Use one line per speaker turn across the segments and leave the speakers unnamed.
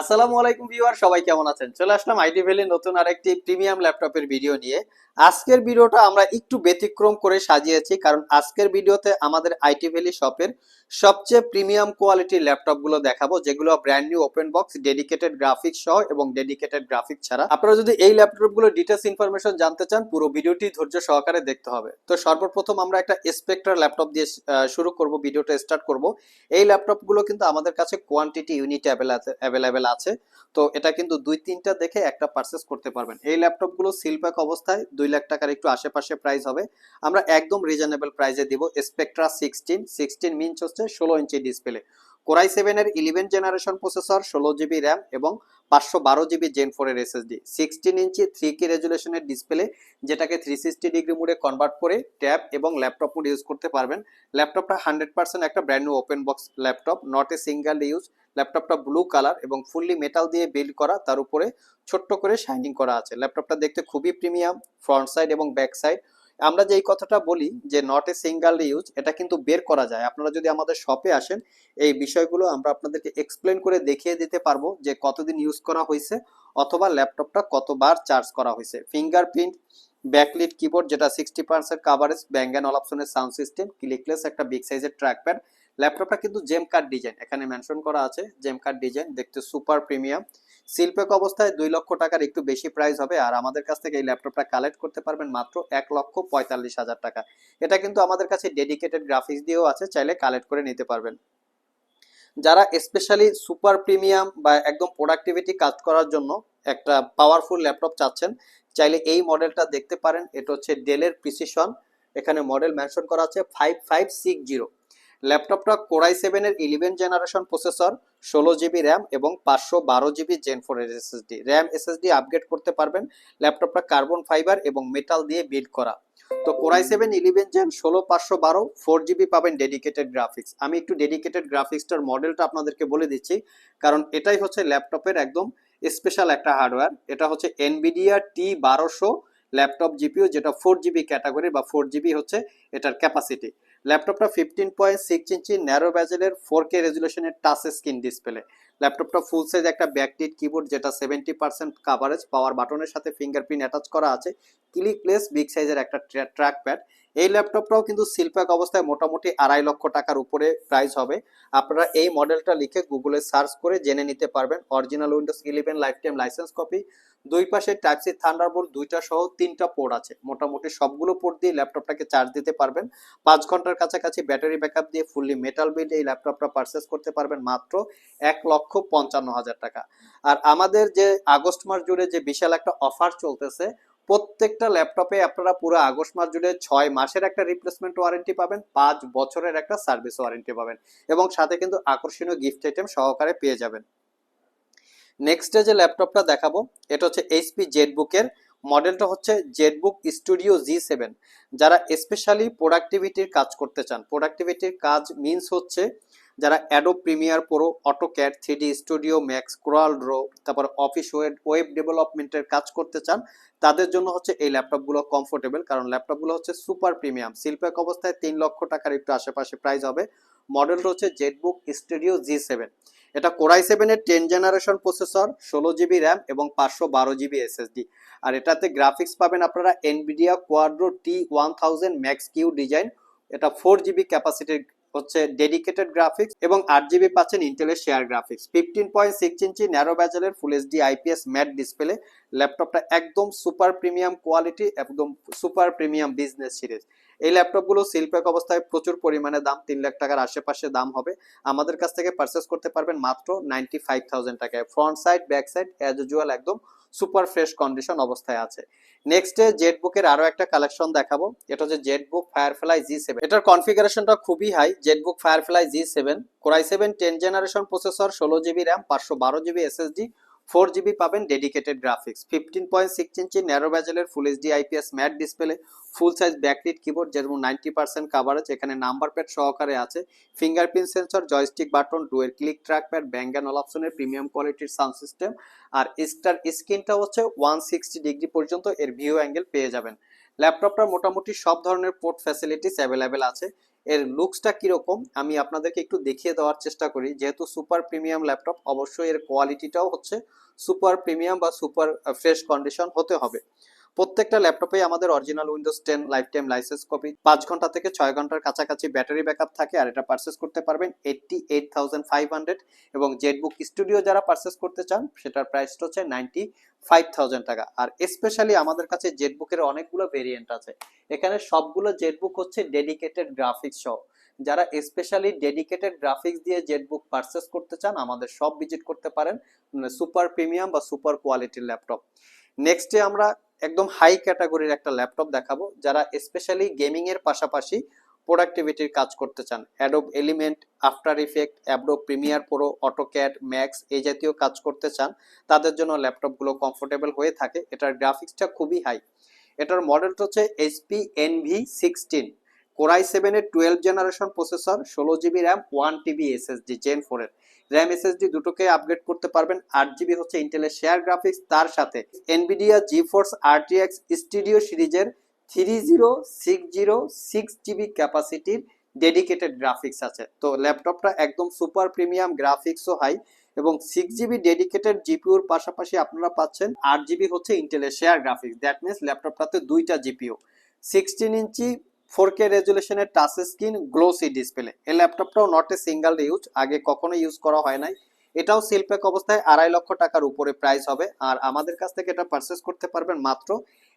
আসসালামু আলাইকুম ভিউয়ার, সবাই কেমন আছেন? চলে আসলাম আইডি ভ্যালি নতুন আরেকটি প্রিমিয়াম ল্যাপটপের ভিডিও নিয়ে। আজকের ভিডিওটা আমরা একটু ব্যতিক্রম করে সাজিয়েছি, কারণ আজকের ভিডিওতে আমাদের আইটি ভ্যালি শপের সবচেয়ে প্রিমিয়াম কোয়ালিটির ল্যাপটপগুলো দেখাবো, যেগুলো brand new open box dedicated graphics সহ এবং ডেডিকেটেড গ্রাফিক্স ছাড়া। আপনারা যদি এই ল্যাপটপগুলো ডিটেলস ইনফরমেশন জানতে চান, পুরো ভিডিওটি ধৈর্য সহকারে দেখতে হবে। তো সর্বপ্রথম আমরা একটা স্পেক্ট্রার ল্যাপটপ দিয়ে শুরু করব, ভিডিওটা স্টার্ট করব। এই ল্যাপটপগুলো কিন্তু আমাদের কাছে কোয়ান্টিটি ইউনিট অ্যাভেলেবেল আছে, তো এটা কিন্তু দুই তিনটা দেখে একটা পারচেস করতে পারবেন। এই ল্যাপটপগুলো সিলপ্যাক অবস্থায় দুই লাখ টাকার একটু আশেপাশে প্রাইস হবে। আমরা একদম রিজনেবল প্রাইসে দিব। স্পেকট্রা সিক্সটিন সিক্সটিন মিঞ্চ হচ্ছে ষোলো ইঞ্চি ডিসপ্লে কোরাই সেভেনের ইলেভেন জেনারেশন প্রসেসর ষোলো জিবি র্যাম এবং পাঁচশো বারো জিবি জেন ফোরের SSD sixteen inch three K রেজুলেশনের display যেটাকে থ্রি সিক্সটি ডিগ্রি মোডে কনভার্ট করে ট্যাব এবং ল্যাপটপ মোড ইউজ করতে পারবেন। ল্যাপটপটা হান্ড্রেড পার্সেন্ট একটা brand new open box laptop not a single use ল্যাপটপটা ব্লু কালার এবং ফুললি মেটাল দিয়ে বিল্ড করা, তার উপরে ছোট্ট করে শাইনিং করা আছে। ল্যাপটপটা দেখতে খুবই প্রিমিয়াম ফ্রন্ট সাইড এবং ব্যাক সাইড আমরা যে এই কথাটা বলি যে নট এ সিঙ্গেল ইউজ এটা কিন্তু বের করা যায়। আপনারা যদি আমাদের শপে আসেন, এই বিষয়গুলো আমরা আপনাদেরকে এক্সপ্লেন করে দেখিয়ে দিতে পারব যে কতদিন ইউজ করা হয়েছে অথবা ল্যাপটপটা কতবার চার্জ করা হয়েছে। ফিঙ্গারপ্রিন্ট ব্যাকলিট কিবোর্ড যেটা সিক্সটি পার্সেন্ট কাভারেজ ব্যাঙ্গ অল অপশনের সাউন্ড সিস্টেম ক্লিকলেস একটা বিগ সাইজের ট্র্যাকপ্যাড ল্যাপটপটা কিন্তু জেম কার্ড ডিজাইন এখানে মেনশন করা আছে জেম কার্ড ডিজাইন দেখতে সুপার প্রিমিয়াম শিল্পক অবস্থায় দুই লক্ষ টাকার একটু বেশি প্রাইস হবে আর আমাদের কাছ থেকে এই ল্যাপটপটা কালেক্ট করতে পারবেন মাত্র এক লক্ষ পঁয়তাল্লিশ হাজার টাকা। এটা কিন্তু আমাদের কাছে ডেডিকেটেড গ্রাফিক্স দিয়েও আছে, চাইলে কালেক্ট করে নিতে পারবেন। যারা স্পেশালি সুপার প্রিমিয়াম বা একদম প্রোডাক্টিভিটি কাজ করার জন্য একটা পাওয়ারফুল ল্যাপটপ চাচ্ছেন, চাইলে এই মডেলটা দেখতে পারেন, এটা হচ্ছে ডেলের প্রিসিশন এখানে মডেল মেনশন করা আছে ফাইভ ফাইভ সিক্স জিরো ল্যাপটপটা কোরাই সেভেনের ইলেভেন জেনারেশন প্রসেসর ষোলো জিবি র্যাম এবং পাঁচশো বারো জিবি জেন ফোরের এসএসডি র্যাম এসএসডি আপগ্রেড করতে পারবেন ল্যাপটপটা কার্বন ফাইবার এবং মেটাল দিয়ে বিল্ড করা। তো core i seven eleven gen ষোলো, পাঁচশো বারো ফোর জিবি পাবেন ডেডিকেটেড গ্রাফিক্স আমি একটু ডেডিকেটেড গ্রাফিক্সটার মডেলটা আপনাদেরকে বলে দিচ্ছি, কারণ এটাই হচ্ছে ল্যাপটপের একদম স্পেশাল একটা হার্ডওয়্যার এটা হচ্ছে এনবিডিয়া টি বারোশো ল্যাপটপ জিপিও যেটা ফোর জিবি ক্যাটাগরি বা ফোর জিবি হচ্ছে এটার ক্যাপাসিটি ল্যাপটপটা fifteen point six inch narrow ব্যাজেলের four K রেজুলেশনের টাচ স্ক্রিন ডিসপ্লে ল্যাপটপটা ফুল সাইজ একটা ব্যাকটিট কিবোর্ড যেটা সেভেন্টি পার্সেন্ট কাভারেজ পাওয়ার বাটনের সাথে ফিঙ্গারপ্রিন্ট অ্যাটাচ করা আছে ক্লিক প্লেস বিগ সাইজের একটা ট্র্যাক প্যাড এই ল্যাপটপটাও কিন্তু শিল্পাক অবস্থায় মোটামুটি আড়াই লক্ষ টাকার উপরে প্রাইস হবে। আপনারা এই মডেলটা লিখে গুগলে সার্চ করে জেনে নিতে পারবেন। Original Windows eleven lifetime licence copy দুই পাশে টাইপ সি থান্ডারবোল্ট দুইটা সহ তিনটা পোর্ট আছে। মোটামুটি সবগুলো পোর্ট দিয়ে ল্যাপটপটাকে চার্জ দিতে পারবেন। পাঁচ ঘণ্টার কাছাকাছি ব্যাটারি ব্যাকআপ দিয়ে ফুললি মেটাল বিল্ড এই ল্যাপটপটা পারচেস করতে পারবেন মাত্র এক লক্ষ পঞ্চান্ন হাজার টাকা। আর আমাদের যে আগস্ট মাস জুড়ে যে বিশাল একটা অফার চলতেছে, প্রত্যেকটা ল্যাপটপে আপনারা পুরো আগস্ট মাস জুড়ে ছয় মাসের একটা রিপ্লেসমেন্ট ওয়ারেন্টি পাবেন, পাঁচ বছরের একটা সার্ভিস ওয়ারেন্টি পাবেন এবং সাথে কিন্তু আকর্ষণীয় গিফট আইটেম সহকারে পেয়ে যাবেন। নেক্সটে যে ল্যাপটপটা দেখাবো, এটা হচ্ছে এইচপি জেটবুকের মডেলটা হচ্ছে জেটবুক স্টুডিও জি সেভেন যারা স্পেশালি প্রোডাক্টিভিটির কাজ করতে চান প্রোডাক্টিভিটির কাজ মিনস হচ্ছে যারা Adobe premiere pro AutoCAD three studio max Corel draw তারপর অফিস ওয়েব ওয়েব ডেভেলপমেন্টের কাজ করতে চান, তাদের জন্য হচ্ছে এই ল্যাপটপগুলো কমফোর্টেবল কারণ ল্যাপটপগুলো হচ্ছে সুপার প্রিমিয়াম শিল্পেক অবস্থায় তিন লক্ষ টাকার একটু আশেপাশে প্রাইস হবে। মডেলটা হচ্ছে জেটবুক স্টুডিও জি সেভেন এটা কোরাই সেভেনের টেন জেনারেশন প্রসেসর ষোলো জিবি র্যাম এবং পাঁচশো বারো জিবি এসএসডি আর এটাতে গ্রাফিক্স পাবেন আপনারা Nvidia Quadro T one thousand Max Q design এটা ফোর জিবি ক্যাপাসিটির হচ্ছে ডেডিকেটেড গ্রাফিক্স এবং আট জিবি পাচ্ছেন ইন্টেলের share graphics fifteen point six inch narrow ব্যাজেলের full HD IPS matte display ল্যাপটপটা একদম সুপার প্রিমিয়াম কোয়ালিটি একদম সুপার প্রিমিয়াম বিজনেস সিরিজ এই ল্যাপটপগুলো শিল্পেক অবস্থায় প্রচুর পরিমাণে দাম, তিন লাখ টাকার আশেপাশে দাম হবে। আমাদের কাছ থেকে পারচেস করতে পারবেন মাত্র নাইনটি ফাইভ থাউজেন্ড টাকায়। Front side back side as usual একদম সুপার ফ্রেশ কন্ডিশন অবস্থায় আছে। নেক্সটে জেট বুকের আরও একটা কালেকশন দেখাবো। এটা হচ্ছে ZBook Firefly G seven এটার কনফিগারেশনটা খুবই high ZBook Firefly G seven core i seven ten generation processor ষোলো জিবি র্যাম পাঁচশো বারো জিবি এসএসডি ফোর জিবি পাবেন dedicated graphics fifteen point six inch narrow ব্যাজেলের full HD IPS matte display full size backlit keyboard যেরকম ninety percent coverage এখানে number pad সহকারে আছে। Fingerprint sensor joystick button ডুয়ের click trackpad Bang and all অপশনের premium কোয়ালিটির sound system আর star স্ক্রিনটা হচ্ছে ওয়ান সিক্সটি ডিগ্রি পর্যন্ত এর ভিউ অ্যাঙ্গেল পেয়ে যাবেন। ল্যাপটপটার মোটামুটি সব ধরনের পোর্ট ফ্যাসিলিটিস অ্যাভেলেবেল আছে। এর লুকসটা কীরকম, আমি আপনাদেরকে একটু দেখিয়ে দেওয়ার চেষ্টা করি। যেহেতু সুপার প্রিমিয়াম ল্যাপটপ অবশ্যই এর কোয়ালিটিটাও হচ্ছে সুপার প্রিমিয়াম বা সুপার ফ্রেশ কন্ডিশন হতে হবে। প্রত্যেকটা ল্যাপটপে আমাদের original Windows ten lifetime licence copy পাঁচ ঘণ্টা থেকে ছয় ঘণ্টার কাছাকাছি ব্যাটারি ব্যাকআপ থাকে আর এটা পারচেস করতে পারবেন eighty eight thousand five hundred এবং জেটবুক স্টুডিও যারা পারচেস করতে চান, সেটার প্রাইসটা হচ্ছে নাইনটি ফাইভ থাউজেন্ড টাকা। আর স্পেশালি আমাদের কাছে জেটবুকের অনেকগুলো ভেরিয়েন্ট আছে। এখানে সবগুলো জেটবুক হচ্ছে ডেডিকেটেড গ্রাফিক্স সহ। যারা স্পেশালি ডেডিকেটেড গ্রাফিক্স দিয়ে জেটবুক পারচেস করতে চান, আমাদের সব ভিজিট করতে পারেন সুপার প্রিমিয়াম বা সুপার কোয়ালিটির ল্যাপটপ। নেক্সটে আমরা একদম হাই ক্যাটাগরির একটা ল্যাপটপ দেখাবো, যারা স্পেশালি গেমিং এর পাশাপাশি প্রোডাক্টিভিটির কাজ করতে চান। Adobe Element After Effect Adobe Premiere Pro AutoCAD Max এই জাতীয় কাজ করতে চান, তাদের জন্য ল্যাপটপগুলো কমফোর্টেবল হয়ে থাকে। এটার গ্রাফিক্সটা খুবই হাই এটার মডেলটা হচ্ছে HP Envy sixteen core i সেভেনের টুয়েলভ জেনারেশন প্রসেসর ষোলো GB RAM one TB SSD gen ফোরের র্যাম এসএসডি দুটোকে আপগ্রেড করতে পারবেন। আট জিবি হচ্ছে ইন্টেলের শেয়ার গ্রাফিক্স তার সাথে Nvidia GeForce RTX studio সিরিজের three zero six zero six GB ক্যাপাসিটির dedicated graphics আছে। তো ল্যাপটপটা একদম সুপার প্রিমিয়াম গ্রাফিক্সও হাই এবং সিক্স জিবি ডেডিকেটেড জিপিউর পাশাপাশি আপনারা পাচ্ছেন আট জিবি হচ্ছে ইন্টেলের শেয়ার গ্রাফিক্স দ্যাট মিনস ল্যাপটপটাতে দুইটা GPU sixteen inch four K রেজুলেশনের touch screen glossy display. এই ল্যাপটপটাও নট এ সিঙ্গেল ইউজ আগে কখনো ইউজ করা হয় নাই। এটাও সিলপ্যাক অবস্থায় আড়াই লক্ষ টাকার উপরে প্রাইস হবে। আর আমাদের কাছ থেকে এটা পারচেস করতে পারবেন মাত্র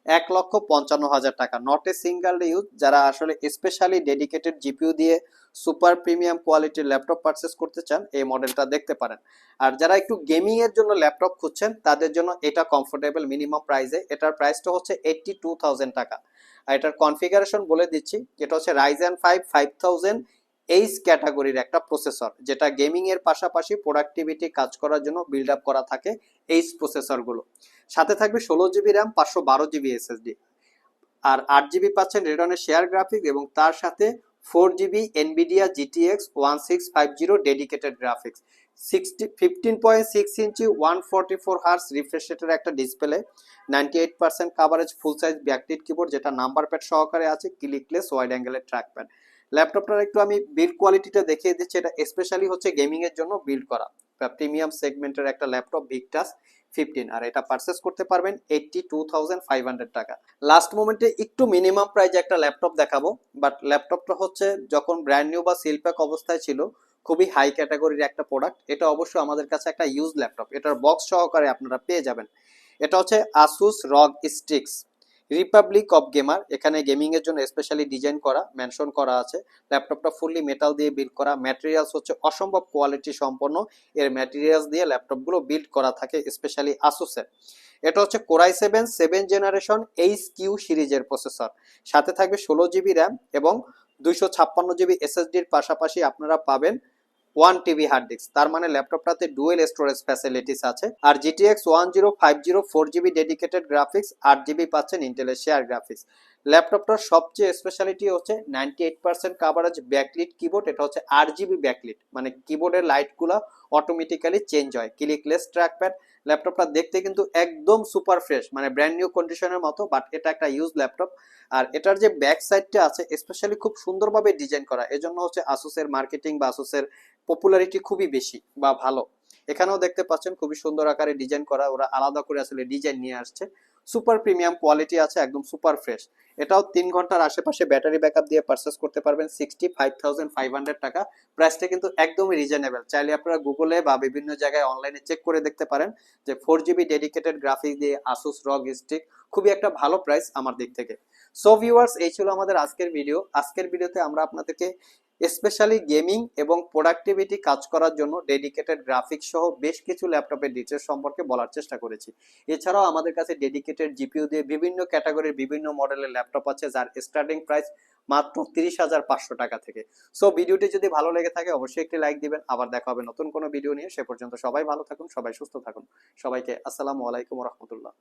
এক লক্ষ পঞ্চান্ন হাজার টাকা। নট এ সিঙ্গেল ইউজ যারা আসলে স্পেশালি ডেডিকেটেড জিপিউ দিয়ে সুপার প্রিমিয়াম কোয়ালিটির ল্যাপটপ পারচেস করতে চান, এই মডেলটা দেখতে পারেন। আর যারা একটু গেমিং এর জন্য ল্যাপটপ খুঁজছেন, তাদের জন্য এটা কমফোর্টেবল মিনিমাম প্রাইসে এটার প্রাইসটা হচ্ছে এইটটি টু থাউজেন্ড টাকা। আর এটার কনফিগারেশন বলে দিচ্ছি, যেটা হচ্ছে Ryzen five five thousand H ক্যাটাগরির একটা প্রসেসর যেটা গেমিং এর পাশাপাশি প্রোডাক্টিভিটি কাজ করার জন্য বিল্ড আপ করা থাকে এইচ প্রসেসরগুলো সাথে থাকবে ষোলো জিবি র্যাম পাঁচশো বারো জিবি এসএসডি আর আট জিবি পাচ্ছেন রেডনের শেয়ার গ্রাফিক এবং তার সাথে four GB Nvidia GTX one six five zero dedicated graphics sixty fifteen point six inch one forty four hertz refresh একটা display ninety eight percent coverage full size backlit keyboard যেটা number pad সহকারে আছে clickless wide অ্যাঙ্গেলের trackpad ল্যাপটপটার একটু আমি build কোয়ালিটিটা দেখিয়ে দিচ্ছি, এটা স্পেশালি হচ্ছে গেমিংয়ের জন্য বিল্ড করা। প্রিমিয়াম সেগমেন্টের একটা ল্যাপটপ ভিকটাস ফিফটিন আর এটা পারচেস করতে পারবেন eighty two thousand five hundred টাকা। লাস্ট মোমেন্টে একটু মিনিমাম প্রাইজে একটা ল্যাপটপ দেখাবো বাট ল্যাপটপটা হচ্ছে যখন ব্র্যান্ড নিউ বা সিলপ্যাক অবস্থায় ছিল, খুবই হাই ক্যাটাগরির একটা প্রোডাক্ট এটা অবশ্যই আমাদের কাছে একটা ইউজ ল্যাপটপ। এটার বক্স সহকারে আপনারা পেয়ে যাবেন। এটা হচ্ছে Asus ROG Strix Republic of gamer এখানে গেমিং এর জন্য স্পেশালি ডিজাইন করা মেনশন করা আছে। ল্যাপটপটা ফুললি মেটাল দিয়ে বিল্ড করা। ম্যাটেরিয়ালস হচ্ছে অসম্ভব কোয়ালিটি সম্পন্ন। এর ম্যাটেরিয়ালস দিয়ে ল্যাপটপগুলো বিল্ড করা থাকে স্পেশালি আসুসের এটা হচ্ছে core i seven seven generation H Q series processor সাথে থাকবে ষোলো জিবি র্যাম এবং দুইশো ছাপ্পান্ন জিবি এসএসডির পাশাপাশি আপনারা পাবেন ওয়ান টিবি হার্ড ডিস্ক তার মানে ল্যাপটপটাতে ডুয়েল স্টোরেজ ফ্যাসিলিটিস আছে। আর GTX one zero five zero four GB dedicated graphics আট জিবি পাচ্ছেন ইন্টেলের শেয়ার গ্রাফিক্স ল্যাপটপটার সবচেয়ে স্পেশালিটি হচ্ছে ninety eight percent coverage backlit keyboard এটা হচ্ছে আট জিবি ব্যাকলিট মানে কিবোর্ডের লাইটগুলো অটোমেটিক্যালি চেঞ্জ হয়। ক্লিকলেস ট্র্যাকপ্যাড ল্যাপটপটা দেখতে কিন্তু একদম সুপার ফ্রেশ মানে ব্র্যান্ড নিউ কন্ডিশনের মতো বাট এটা একটা ইউজ ল্যাপটপ। আর এটার যে ব্যাক সাইডটা আছে স্পেশালি খুব সুন্দরভাবে ডিজাইন করা। এজন্য হচ্ছে আসুসের মার্কেটিং বা আসুসের পপুলারিটি খুবই বেশি বা ভালো। এখানেও দেখতে পাচ্ছেন খুবই সুন্দর আকারে ডিজাইন করা, ওরা আলাদা করে আসলে ডিজাইন নিয়ে আসছে। সুপার প্রিমিয়াম কোয়ালিটি আছে, একদম সুপার ফ্রেশ এটাও তিন ঘণ্টার আশেপাশে ব্যাটারি ব্যাকআপ দিয়ে পারচেস করতে পারবেন সিক্সটি ফাইভ টাকা। প্রাইসটা কিন্তু একদমই রিজনেবল চাইলে আপনারা গুগলে বা বিভিন্ন জায়গায় অনলাইনে চেক করে দেখতে পারেন যে ফোর জিবি ডেডিকেটেড গ্রাফিক্স দিয়ে আসুস রগ স্টিক খুবই একটা ভালো প্রাইস আমার দিক থেকে। সো ভিউয়ার্স এই ছিল আমাদের আজকের ভিডিও আজকের ভিডিওতে আমরা আপনাদেরকে স্পেশালি গেমিং এবং প্রোডাক্টিভিটি কাজ করার জন্য ডেডিকেটেড গ্রাফিক্স সহ বেশ কিছু ল্যাপটপের ডিটেলস সম্পর্কে বলার চেষ্টা করেছি। এছাড়াও আমাদের কাছে ডেডিকেটেড জিপিইউ দিয়ে বিভিন্ন ক্যাটাগরির বিভিন্ন মডেলের ল্যাপটপ আছে, যার স্টার্টিং প্রাইস মাত্র তিরিশ হাজার পাঁচশো টাকা থেকে। সো ভিডিওটি যদি ভালো লেগে থাকে, অবশ্যই একটি লাইক দিবেন। আবার দেখা হবে নতুন কোনো ভিডিও নিয়ে। সে পর্যন্ত সবাই ভালো থাকুন, সবাই সুস্থ থাকুন। সবাইকে আসসালামু আলাইকুম রহমতুল্লাহ।